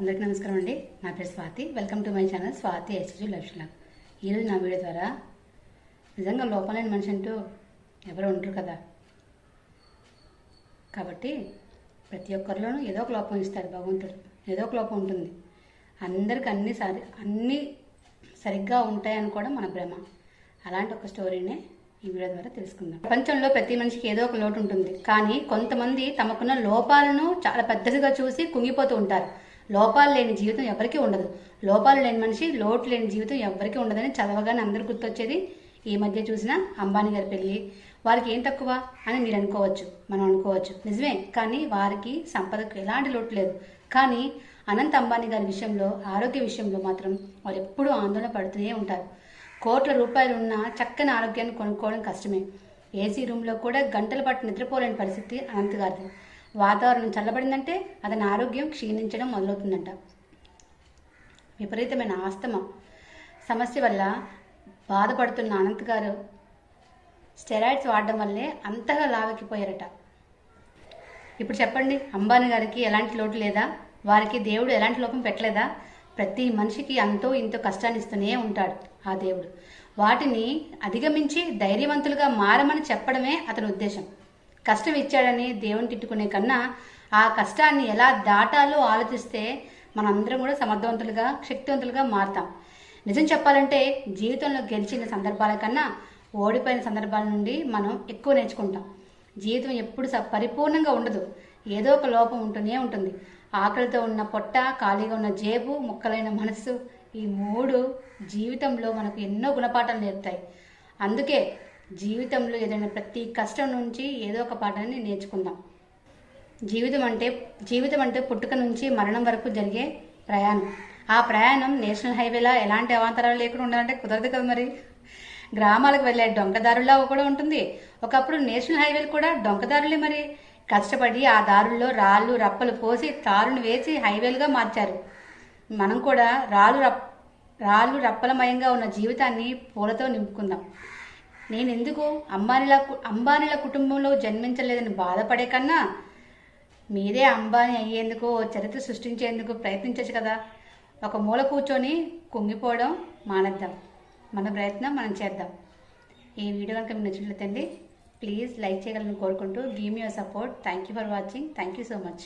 అందరికీ నమస్కారం అండి. నా పేరు Swathi. Welcome to my channel Swathi SG Lakshmana ఈరోజు నా వీడియో ద్వారా నిజంగా లోపలేని మనిషి అంటూ ఎవరు ఉండరు కదా. కాబట్టి ప్రతి ఒక్కరిలోనూ ఏదో ఒక లోపం ఇస్తాడు భగవంతుడు. ఏదో ఒక లోపం ఉంటుంది. అందరికి అన్ని సరి అన్నీ సరిగ్గా ఉంటాయని కూడా మన భ్రమ. అలాంటి ఒక స్టోరీనే ఈ వీడియో ద్వారా తెలుసుకుందాం. ప్రపంచంలో ప్రతి మనిషికి ఏదో ఒక లోటు ఉంటుంది. కానీ కొంతమంది తమకున్న లోపాలను చాలా పెద్దదిగా చూసి కుంగిపోతూ ఉంటారు. లోపాలు లేని జీవితం ఎవరికీ ఉండదు. లోపాలు లేని మనిషి లోటు లేని జీవితం ఎవరికీ ఉండదని చదవగానే అందరు గుర్తొచ్చేది ఈ మధ్య చూసిన అంబానీ గారి పెళ్ళి వారికి ఏం తక్కువ అని మీరు అనుకోవచ్చు మనం అనుకోవచ్చు. నిజమే కానీ వారికి సంపదకు ఎలాంటి లోటు లేదు. కానీ అనంత్ అంబానీ గారి విషయంలో ఆరోగ్య విషయంలో మాత్రం వారు ఎప్పుడూ ఆందోళన పడుతూనే ఉంటారు. కోట్ల రూపాయలు ఉన్న చక్కని ఆరోగ్యాన్ని కొనుక్కోవడం కష్టమే. ఏసీ రూమ్లో కూడా గంటల పాటు నిద్రపోలేని పరిస్థితి అనంత్ గారిది. వాతావరణం చల్లబడిందంటే అతని ఆరోగ్యం క్షీణించడం మొదలవుతుందంట. విపరీతమైన ఆస్తమ సమస్య వల్ల బాధపడుతున్న అనంత్ గారు స్టెరాయిడ్స్ వాడడం వల్లే అంతగా లావెక్కిపోయారట. ఇప్పుడు చెప్పండి అంబానీ గారికి ఎలాంటి లోటు లేదా? వారికి దేవుడు ఎలాంటి లోపం పెట్టలేదా? ప్రతి మనిషికి అంతో ఇంతో కష్టాన్ని ఇస్తూనే ఉంటాడు ఆ దేవుడు. వాటిని అధిగమించి ధైర్యవంతులుగా మారమని చెప్పడమే అతని ఉద్దేశం. కష్టం ఇచ్చాడని దేవుని తిట్టుకునే కన్నా ఆ కష్టాన్ని ఎలా దాటాలో ఆలోచిస్తే మనందరం కూడా సమర్థవంతులుగా శక్తివంతులుగా మారుతాం. నిజం చెప్పాలంటే జీవితంలో గెలిచిన సందర్భాల కన్నా ఓడిపోయిన సందర్భాల నుండి మనం ఎక్కువ నేర్చుకుంటాం. జీవితం ఎప్పుడు స- పరిపూర్ణంగా ఉండదు. ఏదో ఒక లోపం ఉంటూనే ఉంటుంది. ఆకలితో ఉన్న పొట్ట ఖాళీగా ఉన్న జేబు ముక్కలైన మనస్సు ఈ మూడు జీవితంలో మనకు ఎన్నో గుణపాఠాలు నేర్పుతాయి. అందుకే జీవితంలో ఏదైనా ప్రతి కష్టం నుంచి ఏదో ఒక పాఠాన్ని నేర్చుకుందాం. జీవితం అంటే జీవితం అంటే పుట్టుక నుంచి మరణం వరకు జరిగే ప్రయాణం. ఆ ప్రయాణం నేషనల్ హైవేలా ఎలాంటి అవాంతరాలు లేకుండా ఉండాలంటే కుదరదు కదా మరి? గ్రామాలకు వెళ్ళే డొంకదారులా కూడా ఉంటుంది. ఒకప్పుడు నేషనల్ హైవేలు కూడా డొంకదారులే మరి. కష్టపడి ఆ దారుల్లో రాళ్ళు రప్పలు పోసి తారును వేసి హైవేలుగా మార్చారు. మనం కూడా రాళ్ళు రప్ రాళ్ళు రప్పలమయంగా ఉన్న జీవితాన్ని పూలతో నింపుకుందాం. నేను ఎందుకు అంబానీల అంబానీల కుటుంబంలో జన్మించలేదని బాధపడే కన్నా మీరే అంబానీ అయ్యేందుకు చరిత్ర సృష్టించేందుకు ప్రయత్నించచ్చు కదా. ఒక మూల కూర్చొని కుంగిపోవడం మానేద్దాం. మన ప్రయత్నం మనం చేద్దాం. ఈ వీడియో కనుక మీకు నచ్చినట్లయితే ప్లీజ్ లైక్ చేయగలని కోరుకుంటూ give me your support. Thank you for watching. Thank you so much.